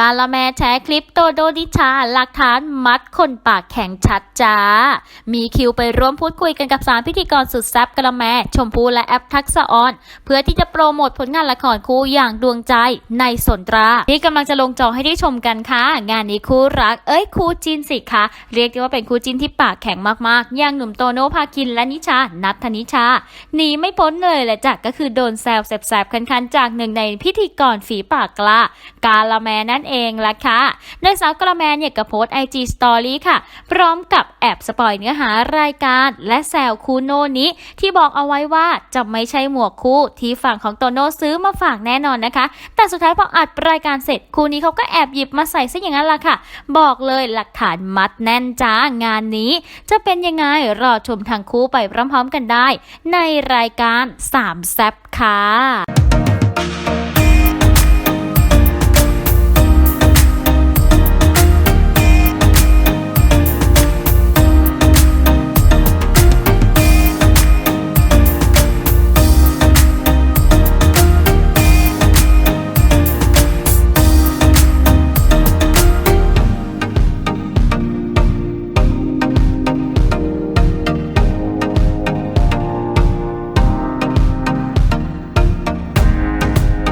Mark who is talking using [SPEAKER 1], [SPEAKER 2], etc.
[SPEAKER 1] การละแมแชร์คลิปโตโดดิชา หลักฐานมัดคนปากแข็งชัดจ้า มีคิวไปร่วมพูดคุยกันกับสามพิธีกรสุดแซ่บกระแม ชมพูและแอปทักษะออน เพื่อที่จะโปรโมทผลงานละครคู่อย่างดวงใจในสนตรา ที่กำลังจะลงจอให้ได้ชมกันค่ะ งานนี้คู่รัก เอ้ยคู่จินสิคะเรียกได้ว่าเป็นคู่จินที่ปากแข็งมากๆ อย่างหนุ่มโตโนภาคินและนิชา นัทธนิชาหนีไม่พ้นเลยแหละจ้ะก็คือโดนแซวแสบๆคันๆจากหนึ่งในพิธีกรฝีปากกล้า กาละแมนั่นเองล่ะค่ะโดยสาวกระแมนเนี่ยก็โพสไอจีสตอรี่ค่ะ พร้อมกับแอบสปอยเนื้อหารายการและแซวคูโน่นี้ ที่บอกเอาไว้ว่าจะไม่ใช่หมวกคู่ที่ฝั่งของโตโน่ซื้อมาฝากแน่นอนนะคะ แต่สุดท้ายพออัดรายการเสร็จคู่นี้เขาก็แอบหยิบมาใส่ซะอย่างนั้นล่ะค่ะ บอกเลยหลักฐานมัดแน่นจ้างานนี้ จะเป็นยังไงรอชมทั้งคู่ไปพร้อมๆกันได้ ในรายการสามแซบค่ะ